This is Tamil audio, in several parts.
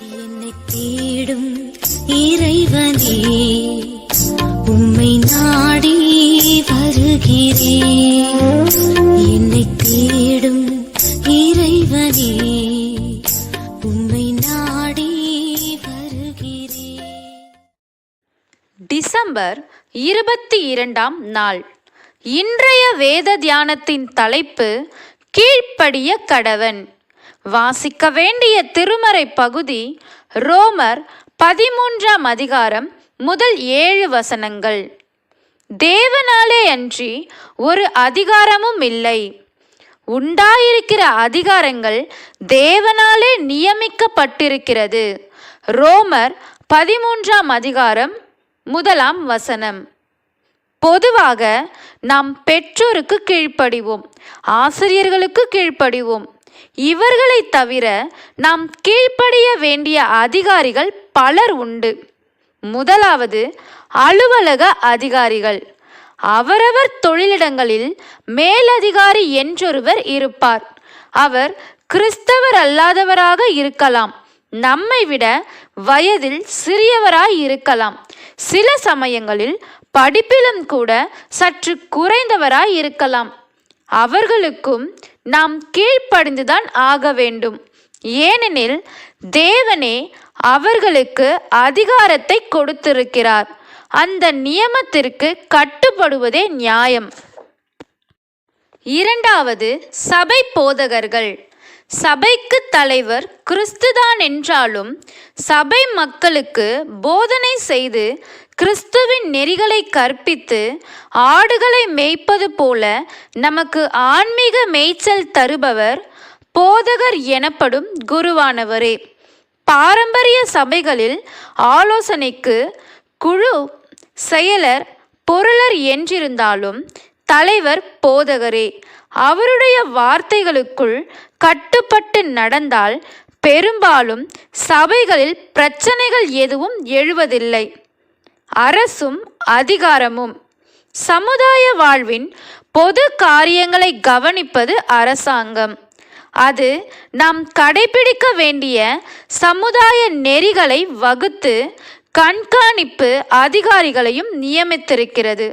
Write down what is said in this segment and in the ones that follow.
என்னை தேடும் இறைவனே உம்மை நாடி வருகிறேன் என்னை தேடும் இறைவனே உம்மை நாடி வருகிறேன் டிசம்பர் இருபத்தி இரண்டாம் நாள். இன்றைய வேத தியானத்தின் தலைப்பு கீழ்ப்படிய கடவன். வாசிக்க வேண்டிய திருமறை பகுதி ரோமர் பதிமூன்றாம் அதிகாரம் முதல் ஏழு வசனங்கள். தேவனாலே அன்றி ஒரு அதிகாரமும் இல்லை. உண்டாயிருக்கிற அதிகாரங்கள் தேவனாலே நியமிக்கப்பட்டிருக்கிறது. ரோமர் பதிமூன்றாம் அதிகாரம் முதலாம் வசனம். பொதுவாக நாம் பெற்றோருக்கு கீழ்ப்படிவோம் ஆசிரியர்களுக்கு கீழ்ப்படிவோம் இவர்களை தவிர நாம் கீழ்ப்படிய வேண்டிய அதிகாரிகள் பலர் உண்டு. முதலாவது அலுவலக அதிகாரிகள். அவரவர் தொழிலிடங்களில் மேலதிகாரி என்றொருவர் இருப்பார். அவர் கிறிஸ்தவர் அல்லாதவராக இருக்கலாம். நம்மை விட வயதில் சிறியவராய் இருக்கலாம். சில சமயங்களில் படிப்பிலும் கூட சற்று குறைந்தவராய் இருக்கலாம். அவர்களுக்கும் நாம் கீழ்ப்படிந்துதான் ஆக வேண்டும். ஏனெனில் தேவனே அவர்களுக்கு அதிகாரத்தை கொடுத்திருக்கிறார். அந்த நியமத்திற்கு கட்டுப்படுவதே நியாயம். இரண்டாவது சபை போதகர்கள். சபைக்கு தலைவர் கிறிஸ்துதான் என்றாலும் சபை மக்களுக்கு போதனை செய்து கிறிஸ்துவின் நெறிகளை கற்பித்து ஆடுகளை மேய்ப்பது போல நமக்கு ஆன்மீக மேய்ச்சல் தருபவர் போதகர் எனப்படும் குருவானவரே. பாரம்பரிய சபைகளில் ஆலோசனைக்கு குழு செயலர் பொருளர் என்றிருந்தாலும் தலைவர் போதகரே. அவருடைய வார்த்தைகளுக்குள் கட்டுப்பட்டு நடந்தால் பெரும்பாலும் சபைகளில் பிரச்சனைகள் எதுவும் எழுவதில்லை. அரசும் அதிகாரமும். சமுதாய வாழ்வின் பொது காரியங்களை கவனிப்பது அரசாங்கம். அது நாம் கடைபிடிக்க வேண்டிய சமுதாய நெறிகளை வகுத்து கண்காணிப்பு அதிகாரிகளையும் நியமித்திருக்கிறது.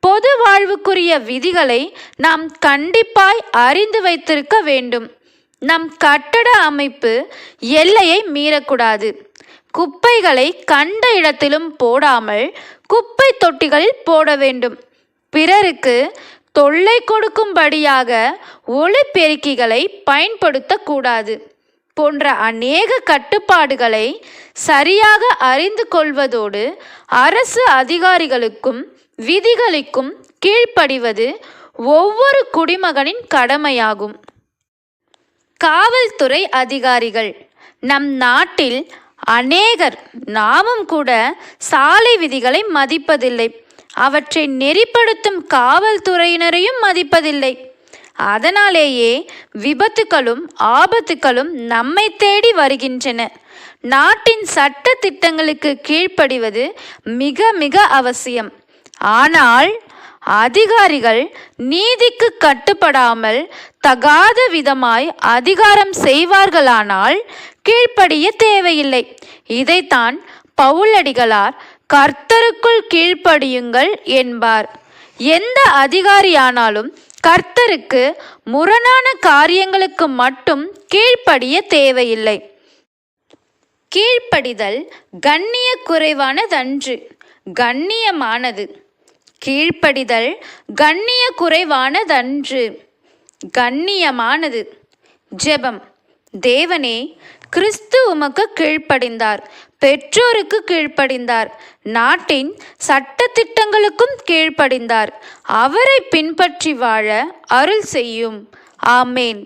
பொது வாழ்வுக்குரிய விதிகளை நாம் கண்டிப்பாய் அறிந்து வைத்திருக்க வேண்டும். நம் கட்டட அமைப்பு எல்லையை மீறக்கூடாது. குப்பைகளை கண்ட இடத்திலும் போடாமல் குப்பை தொட்டிகளில் போட வேண்டும். பிறருக்கு தொல்லை கொடுக்கும்படியாக ஒளிபெருக்கிகளை பயன்படுத்தக்கூடாது. போன்ற அநேக கட்டுப்பாடுகளை சரியாக அறிந்து கொள்வதோடு அரசு அதிகாரிகளுக்கும் விதிகளுக்கும் கீழ்ப்படிவது ஒவ்வொரு குடிமகனின் கடமையாகும். காவல்துறை அதிகாரிகள். நம் நாட்டில் அநேகர் நாமும் கூட சாலை விதிகளை மதிப்பதில்லை. அவற்றை நெறிப்படுத்தும் காவல்துறையினரையும் மதிப்பதில்லை. அதனாலேயே விபத்துகளும் ஆபத்துகளும் நம்மை தேடி வருகின்றன. நாட்டின் சட்ட திட்டங்களுக்கு கீழ்ப்படிவது மிக மிக அவசியம். ஆனால் அதிகாரிகள் நீதிக்கு கட்டுப்படாமல் தகாத விதமாய் அதிகாரம் செய்வார்களானால் கீழ்ப்படிய தேவையில்லை. இதைத்தான் பவுலடிகளார் கர்த்தருக்குள் கீழ்ப்படியுங்கள் என்பார். எந்த அதிகாரியானாலும் கர்த்தருக்கு முரணான காரியங்களுக்கு மட்டும் கீழ்ப்படிய தேவையில்லை. கீழ்ப்படிதல் கண்ணிய குறைவானதன்று கண்ணியமானது. கீழ்ப்படிதல் கண்ணிய குறைவானதன்று கண்ணியமானது. ஜெபம். தேவனே கிறிஸ்து உமக்கு கீழ்ப்படிந்தார் பெற்றோருக்கு கீழ்ப்படிந்தார் நாட்டின் சட்டத்திட்டங்களுக்கும் கீழ்ப்படிந்தார் அவரை பின்பற்றி வாழ அருள் செய்யும். ஆமேன்.